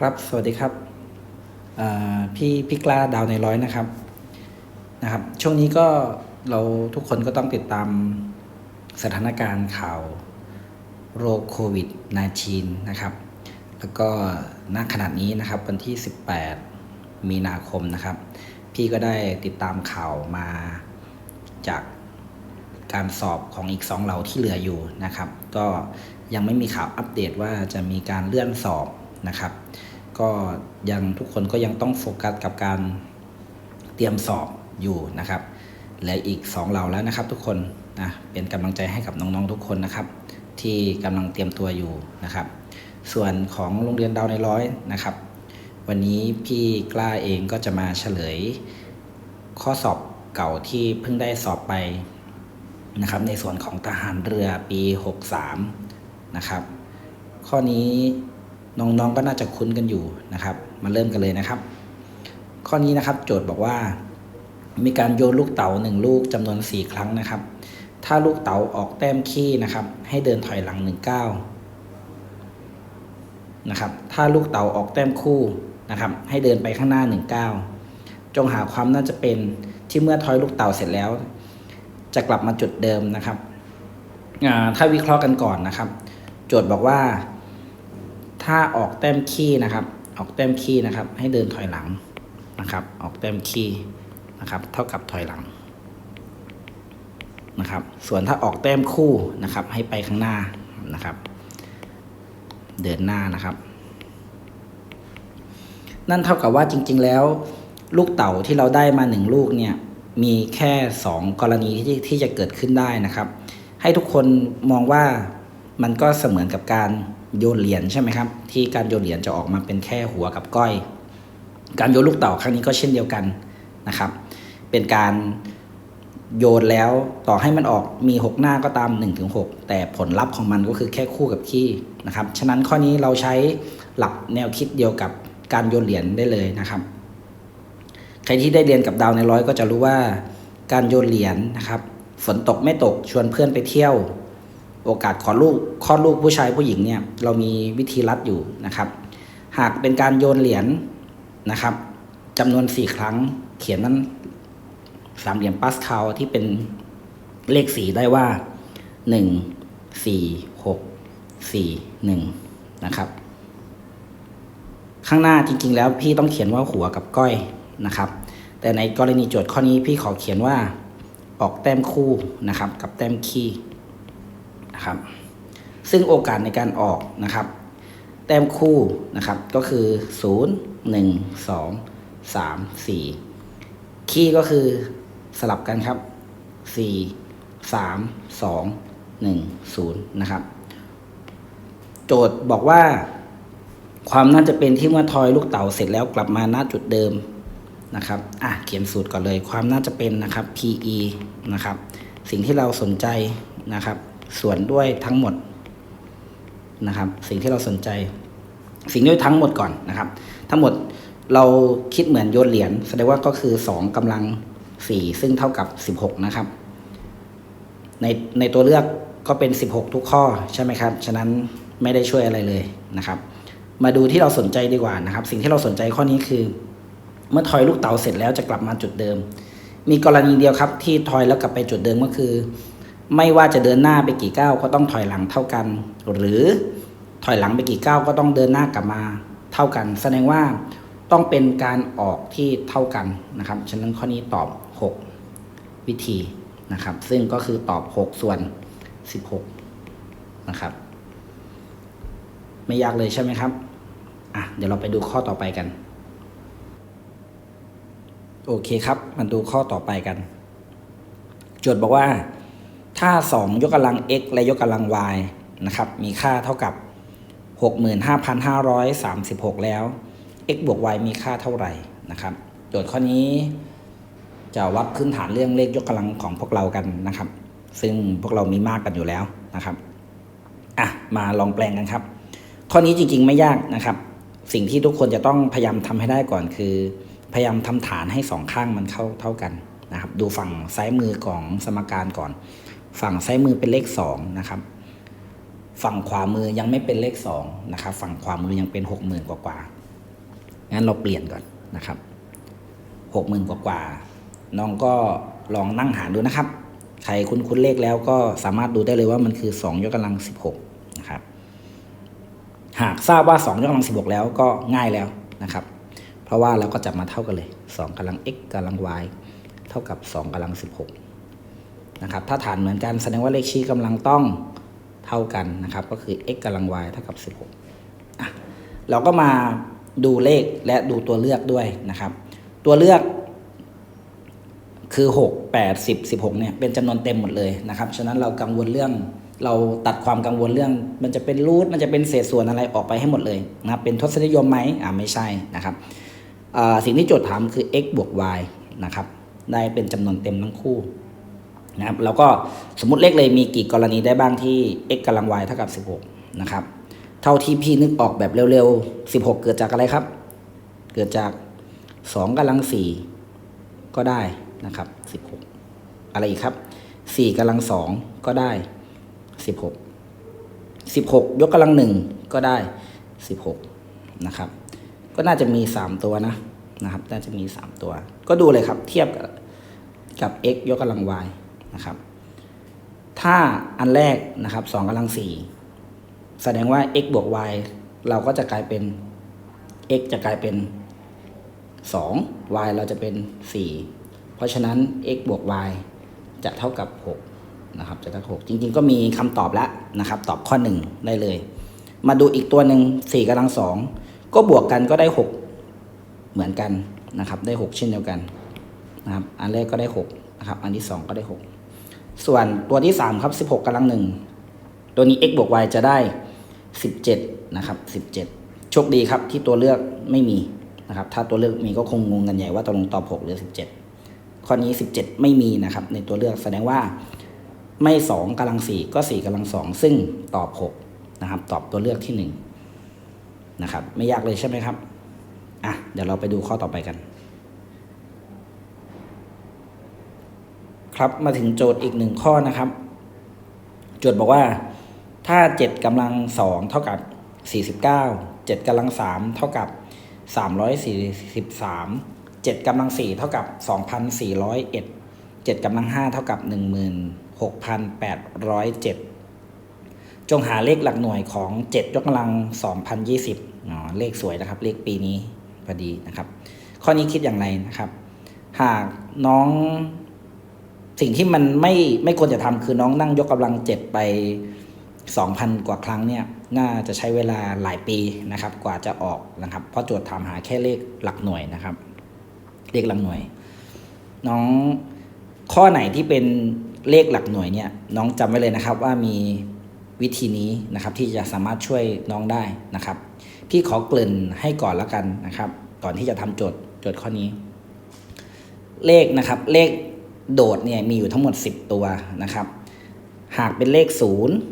ครับ สวัสดีครับพี่พี่กล้าดาวในร้อยนะครับนะครับ ช่วงนี้ก็เราทุกคนก็ต้องติดตามสถานการณ์ข่าวโรคโควิด -19 นะครับ แล้วก็ณขณะนี้นะครับวันที่ 18 มีนาคมนะครับ พี่ก็ได้ติดตามข่าวมาจากการสอบของอีกสองเหล่าที่เหลืออยู่นะครับ ก็ยังไม่มีข่าวอัปเดตว่าจะมีการเลื่อนสอบนะครับ ก็ยังทุกคนก็ยังต้องโฟกัสกับการเตรียมสอบอยู่นะครับและอีกสองเหล่าแล้วนะครับ ทุกคนนะเป็นกำลังใจให้กับน้องๆทุกคนนะครับ ที่กำลังเตรียมตัวอยู่นะครับ ส่วนของโรงเรียนดาวในร้อยนะครับ วันนี้พี่กล้าเองก็จะมาเฉลย ข้อสอบเก่าที่เพิ่งได้สอบไปนะครับ ในส่วนของทหารเรือปี 63นะครับ ข้อนี้ น้องๆก็น่าจะคุ้นกันอยู่นะครับ มาเริ่มกันเลยนะครับ ข้อนี้นะครับโจทย์บอกว่า มีการโยนลูกเต๋าหนึ่งลูกจำนวน 4 ครั้งนะครับ ถ้าลูกเต๋าออกแต้มขี้นะครับ ให้เดินถอยหลัง1ก้าวนะครับ ถ้าลูกเต๋าออกแต้มคู่นะครับ ให้เดินไปข้างหน้า1ก้าวจงหาความน่าจะเป็นที่เมื่อทอยลูกเต๋าเสร็จแล้ว จะกลับมาจุดเดิมนะครับ ถ้าวิเคราะห์กันก่อนนะครับ โจทย์บอกว่า ถ้าออกแต้มขี้นะครับ ออกแต้มขี้นะครับ ให้เดินถอยหลังนะครับ ออกแต้มขี้นะครับ เท่ากับถอยหลังนะครับ ส่วนถ้าออกแต้มคู่นะครับ ให้ไปข้างหน้านะครับ เดินหน้านะครับ นั่นเท่ากับว่าจริง ๆ แล้ว ลูกเต่าที่เราได้มาหนึ่งลูกเนี่ยมีแค่สองกรณีที่ที่จะเกิดขึ้นได้นะครับ ให้ทุกคนมองว่ามันก็เสมือนกับการ โยนเหรียญใช่ไหมครับ ที่การโยนเหรียญจะออกมาเป็นแค่หัวกับก้อย การโยนลูกเต่าครั้งนี้ก็เช่นเดียวกันนะครับ เป็นการโยนแล้วต่อให้มันออกมี 6 หน้าก็ตาม 1-6 แต่ผลลัพธ์ของมันก็คือแค่คู่กับขี้นะครับฉะนั้นข้อนี้เราใช้หลักแนวคิดเดียวกับการโยนเหรียญได้เลยนะครับ ใครที่ได้เรียนกับดาวในร้อยก็จะรู้ว่าการโยนเหรียญนะครับ ฝนตกไม่ตกชวนเพื่อนไปเที่ยว โอกาสขอลูกคลอดลูกผู้ชายผู้หญิงเนี่ยเรามีวิธีรัดอยู่นะครับ หากเป็นการโยนเหรียญนะครับจำนวนสี่ครั้งเขียนนั้นสามเหลี่ยมปาสคาลที่เป็นเลขสีได้ว่าหนึ่งสี่หกสี่หนึ่งนะครับ ข้างหน้าจริง ๆ แล้วพี่ต้องเขียนว่าหัวกับก้อยนะครับ แต่ในกรณีโจทย์ข้อนี้พี่ขอเขียนว่าออกแต้มคู่นะครับ กับแต้มคี่ นะครับ ซึ่งโอกาสในการออกนะครับ แต้มคู่นะครับก็คือ 0 1 2 3 4 คี่ก็คือสลับกันครับ 4 3 2 1 0 นะครับ โจทย์บอกว่า ความน่าจะเป็นที่เมื่อทอยลูกเต๋าเสร็จแล้วกลับมาหน้าจุดเดิมนะครับ อะ เขียนสูตรก่อนเลย ความน่าจะเป็นนะครับ PE นะครับ สิ่งที่เราสนใจนะครับ ส่วนด้วยทั้งหมดนะครับ สิ่งที่เราสนใจ สิ่งด้วยทั้งหมดก่อนนะครับ ทั้งหมดเราคิดเหมือนโยนเหรียญแสดงว่าก็คือ 2กำลัง 4 ซึ่งเท่ากับ 16 นะครับ ในในตัวเลือกก็เป็น 16 ทุกข้อใช่ไหมครับ ฉะนั้นไม่ได้ช่วยอะไรเลยนะครับ มาดูที่เราสนใจดีกว่านะครับ สิ่งที่เราสนใจข้อนี้คือ เมื่อทอยลูกเต๋าเสร็จแล้วจะกลับมาจุดเดิม มีกรณีเดียวครับที่ทอยแล้วกลับไปจุดเดิมก็คือ ไม่ว่าจะเดินหน้าไปกี่ก้าวก็ต้องถอยหลังเท่ากัน หรือถอยหลังไปกี่ก้าวก็ต้องเดินหน้ากลับมาเท่ากัน แสดงว่าต้องเป็นการออกที่เท่ากันนะครับ ฉะนั้นข้อนี้ตอบ 6 วิธีนะครับ ซึ่งก็คือตอบ 6 ส่วน 16 นะครับ ไม่ยากเลยใช่ไหมครับอะเดี๋ยวเราไปดูข้อต่อไปกัน โอเคครับ มาดูข้อต่อไปกัน โจทย์บอกว่า ถ้า 2 ยกกำลัง x และยกกำลัง y นะครับ มีค่าเท่ากับ 65,536 แล้ว x บวก y มีค่าเท่าไหร่นะครับ โจทย์ข้อนี้จะวัดพื้นฐานเรื่องเลขยกกำลังของพวกเรากันนะครับ ซึ่งพวกเรามีมากกันอยู่แล้วนะครับอะมาลองแปลงกันครับ ข้อนี้จริงๆไม่ยากนะครับ สิ่งที่ทุกคนจะต้องพยายามทำให้ได้ก่อนคือ พยายามทำฐานให้สองข้างมันเข้าเท่ากันนะครับ ดูฝั่งซ้ายมือของสมการก่อน ฝั่งซ้ายมือเป็นเลขสองนะครับฝั่งขวามือยังไม่เป็นเลขสองนะครับฝั่งขวามือยังเป็นหกหมื่นกว่าๆงั้นเราเปลี่ยนก่อนนะครับหกหมื่นกว่าๆน้องก็ลองนั่งหารดูนะครับ ใครคุ้นๆเลขแล้วก็สามารถดูได้เลยว่ามันคือ 2 ยกกำลัง 16นะครับหากทราบว่า 2 ยกกำลัง 16 แล้วก็ง่ายแล้วนะครับ เพราะว่าเราก็จับมาเท่ากันเลย 2กำลัง x กำลัง y เท่ากับ 2กำลัง 16 นะครับถ้าฐานเหมือนกันแสดงว่าเลขชี้กำลังต้องเท่ากันนะครับ ก็คือ x กำลัง y เท่ากับ 16อะเราก็มาดูเลขและดูตัวเลือกด้วยนะครับ ตัวเลือกคือ 6 8 10 16เนี่ยเป็นจำนวนเต็มหมดเลยนะครับ ฉะนั้นเรากังวลเรื่องเราตัดความกังวลเรื่อง มันจะเป็นรูทมันจะเป็นเศษส่วนอะไรออกไปให้หมดเลยนะครับเป็นทศนิยมไหมอ่าไม่ใช่นะครับสิ่งที่โจทย์ถามคือ x บวก y นะครับได้เป็นจำนวนเต็มทั้งคู่ นะครับแล้วก็สมมติเลขเลยมีกี่กรณีได้บ้างที่ x กำลัง y เท่ากับ 16 นะครับ เท่าที่พี่นึกออกแบบเร็วๆ 16 เกิดจากอะไรครับ เกิดจาก 2กำลัง 4 ก็ได้นะครับ 16 อะไรอีกครับ 4กำลัง 2 ก็ได้ 16 16 ยกกำลัง 1 ก็ได้ 16 นะครับ ก็น่าจะมี 3 ตัวนะนะครับ น่าจะมี 3 ตัว ก็ดูเลยครับ เทียบกับกับ x ยกกำลัง y นะครับ ถ้าอันแรกนะครับ2กำลัง4แสดงว่า x บวก y เราก็จะกลายเป็น x จะกลายเป็น 2 y เราจะเป็น 4 เพราะฉะนั้น x บวก y จะเท่ากับ 6 นะครับ จะเท่ากับ6จริง ๆ ก็มีคำตอบแล้วนะครับ ตอบข้อ 1 ได้เลย มาดูอีกตัวหนึ่ง4กำลัง2ก็บวกกันก็ได้ 6 เหมือนกันนะครับ ได้ 6 เช่นเดียวกันนะครับ อันแรกก็ได้6นะครับ อันที่ 2 ก็ได้ 6 ส่วนตัวที่ 3 ครับ 16กำลัง1ตัวนี้ x บวก y จะได้ 17 นะครับ 17 โชคดีครับที่ตัวเลือกไม่มีนะครับ ถ้าตัวเลือกมีก็คงงงกันใหญ่ว่าตกลงตอบ 6 หรือ 17 ข้อนี้ 17 ไม่มีนะครับ ในตัวเลือกแสดงว่าไม่ 2กำลัง 4 ก็ 4กำลัง 2 ซึ่งตอบ 6 นะครับ ตอบตัวเลือกที่ 1 นะครับ ไม่ยากเลยใช่ไหมครับ อะ เดี๋ยวเราไปดูข้อต่อไปกัน ครับมาถึงโจทย์อีกหนึ่งข้อนะครับ โจทย์บอกว่าถ้า 7กำลัง 2 เท่ากับ 49 7กำลัง 3 เท่ากับ 343 7กำลัง 4 เท่ากับ 2,401 7กำลัง 5 เท่ากับ 16,807 จงหาเลขหลักหน่วยของ 7 ยกกำลัง 2020อ๋อเลขสวยนะครับ เลขปีนี้พอดีนะครับ ข้อนี้คิดอย่างไรนะครับ หากน้อง สิ่งที่มันไม่ไม่ควรจะทำคือน้องนั่งยกกำลังเจ็ดไปสองพันกว่าครั้งเนี่ยน่าจะใช้เวลาหลายปีนะครับ กว่าจะออกนะครับ เพราะโจทย์ถามหาแค่เลขหลักหน่วยนะครับ เลขหลักหน่วย น้องข้อไหนที่เป็นเลขหลักหน่วยเนี่ย น้องจำไว้เลยนะครับ ว่ามีวิธีนี้นะครับ ที่จะสามารถช่วยน้องได้นะครับ พี่ขอเกริ่นให้ก่อนแล้วกันนะครับ ก่อนที่จะทำโจทย์โจทย์ข้อนี้ เลขนะครับ เลข โดดเนี่ยมีอยู่ทั้งหมด 10 ตัวนะครับ หากเป็นเลข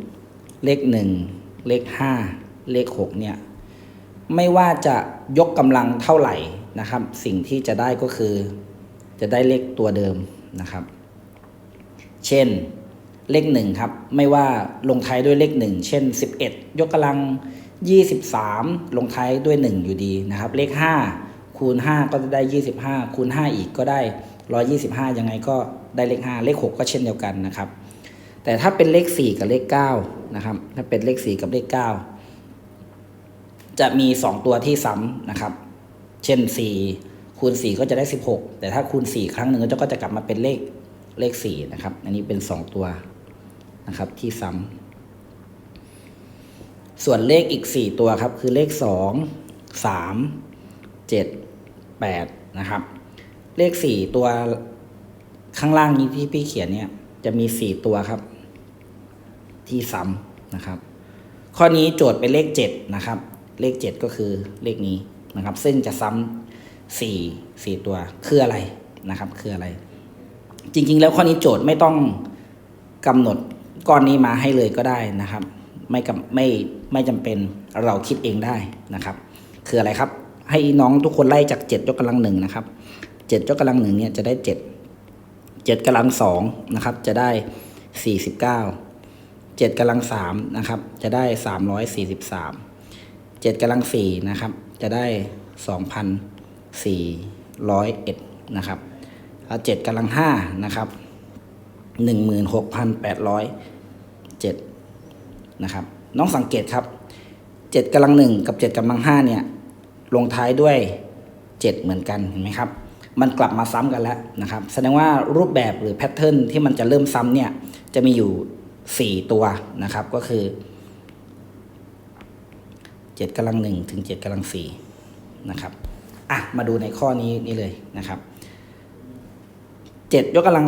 0 เลข 1 เลข 5 เลข 6 เนี่ย ไม่ว่าจะยกกำลังเท่าไหร่นะครับ สิ่งที่จะได้ก็คือ จะได้เลขตัวเดิมนะครับ เช่นเลข 1 ครับ ไม่ว่าลงท้ายด้วยเลข 1 เช่น 11 ยกกำลัง 23 ลงท้ายด้วย 1 อยู่ดีนะครับ เลข 5 คูณ 5 ก็จะได้ 25 คูณ 5 อีกก็ได้ 125 ยังไงก็ได้เลข 5 เลข 6 ก็เช่นเดียวกันนะครับ แต่ถ้าเป็นเลข 4 กับเลข9นะครับ ถ้าเป็นเลข 4 กับเลข 9 จะมี 2 ตัวที่ซ้ำนะครับ เช่น 4 คูณ 4 ก็จะได้ 16 แต่ถ้าคูณ 4 ครั้งหนึ่งก็จะกลับมาเป็นเลขเลข 4 นะครับ อันนี้เป็น 2 ตัวนะครับที่ซ้ำส่วนเลขอีก 4 ตัวครับ คือเลข 2 3 7 8 นะครับ เลข4ตัวข้างล่างนี้ที่พี่เขียนเนี่ย จะมี4ตัวครับ ที่ซ้ำนะครับ ข้อนี้โจทย์เป็นเลข7นะครับ เลข7ก็คือเลขนี้นะครับ ซึ่งจะซ้ำสี่สี่ตัวคืออะไรนะครับ คืออะไร จริง ๆ แล้วข้อนี้โจทย์ไม่ต้องกำหนดก้อนนี้มาให้เลยก็ได้นะครับ ไม่กำไม่ไม่จำเป็นเราคิดเองได้นะครับ คืออะไรครับ ให้น้องทุกคนไล่จาก7ยกกำลังหนึ่งนะครับ 7ยกกำลังหนึ่งเนี่ยจะได้ 7 7กำลังสองนะครับจะได้ 49 7กำลังสามนะครับจะได้ 343 7กำลังสี่นะครับจะได้ 2,401นะครับแล้ว7กำลัง5นะครับ 16,807นะครับน้องสังเกตครับ 7กำลัง1กับ 7กำลัง5เนี่ยลงท้ายด้วย 7 เหมือนกันเห็นไหมครับ มันกลับมาซ้ำกันแล้วนะครับแสดงว่ารูปแบบหรือแพทเทิร์นที่มันจะเริ่มซ้ำเนี่ยจะมีอยู่ 4 ตัวนะครับก็คือ 7กำลัง1ถึง7กำลัง4นะครับอะมาดูในข้อนี้นี่เลยนะครับ 7 ยกกำลัง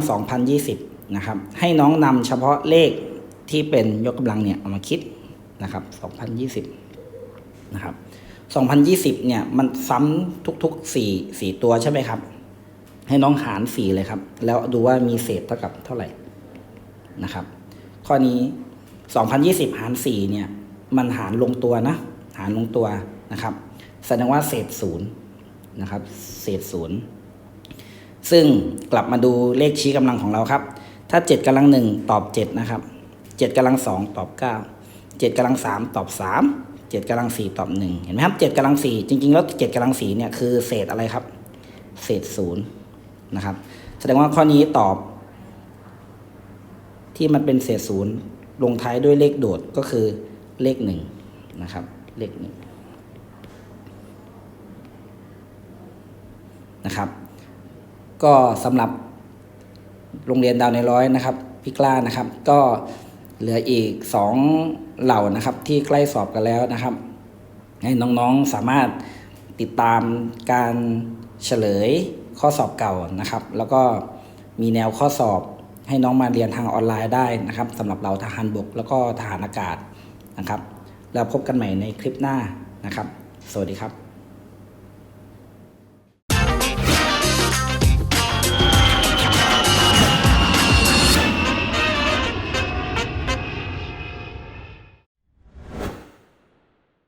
2020นะครับให้น้องนำเฉพาะเลขที่เป็นยกกำลังเนี่ยเอามาคิดนะครับ2020นะครับ2020เนี่ยมันซ้ำทุกๆ4 4ตัวใช่ไหมครับ ให้น้องหาร4เลยครับ แล้วดูว่ามีเศษเท่ากับเท่าไหร่นะครับ ข้อนี้ 2020 หาร4เนี่ยมันหารลงตัวนะ หารลงตัวนะครับแสดงว่าเศษศูนย์นะครับ เศษศูนย์ซึ่งกลับมาดูเลขชี้กำลังของเราครับ ถ้า 7กำลังหนึ่งตอบ 7 นะครับ 7กำลังสองตอบ 9 7กำลังสามตอบ 3 7กำลังสี่ตอบ1เห็นไหมครับ7กำลังสี่จริงๆ แล้ว7กำลังสี่เนี่ยคือเศษอะไรครับ เศษศูนย์ นะครับ แสดงว่าข้อนี้ตอบ ที่มันเป็นเศษศูนย์ลงท้ายด้วยเลขโดดก็คือเลขหนึ่งนะครับ เลขหนึ่งนะครับ ก็สำหรับโรงเรียนดาวในร้อยนะครับพี่กล้านะครับ ก็เหลืออีกสองเหล่านะครับที่ใกล้สอบกันแล้วนะครับ ให้น้องๆสามารถติดตามการเฉลย ข้อสอบเก่านะครับ แล้วก็มีแนวข้อสอบให้น้องมาเรียนทางออนไลน์ได้นะครับสำหรับเราทหารบกแล้วก็ทหารอากาศนะครับ แล้วพบกันใหม่ในคลิปหน้านะครับ สวัสดีครับ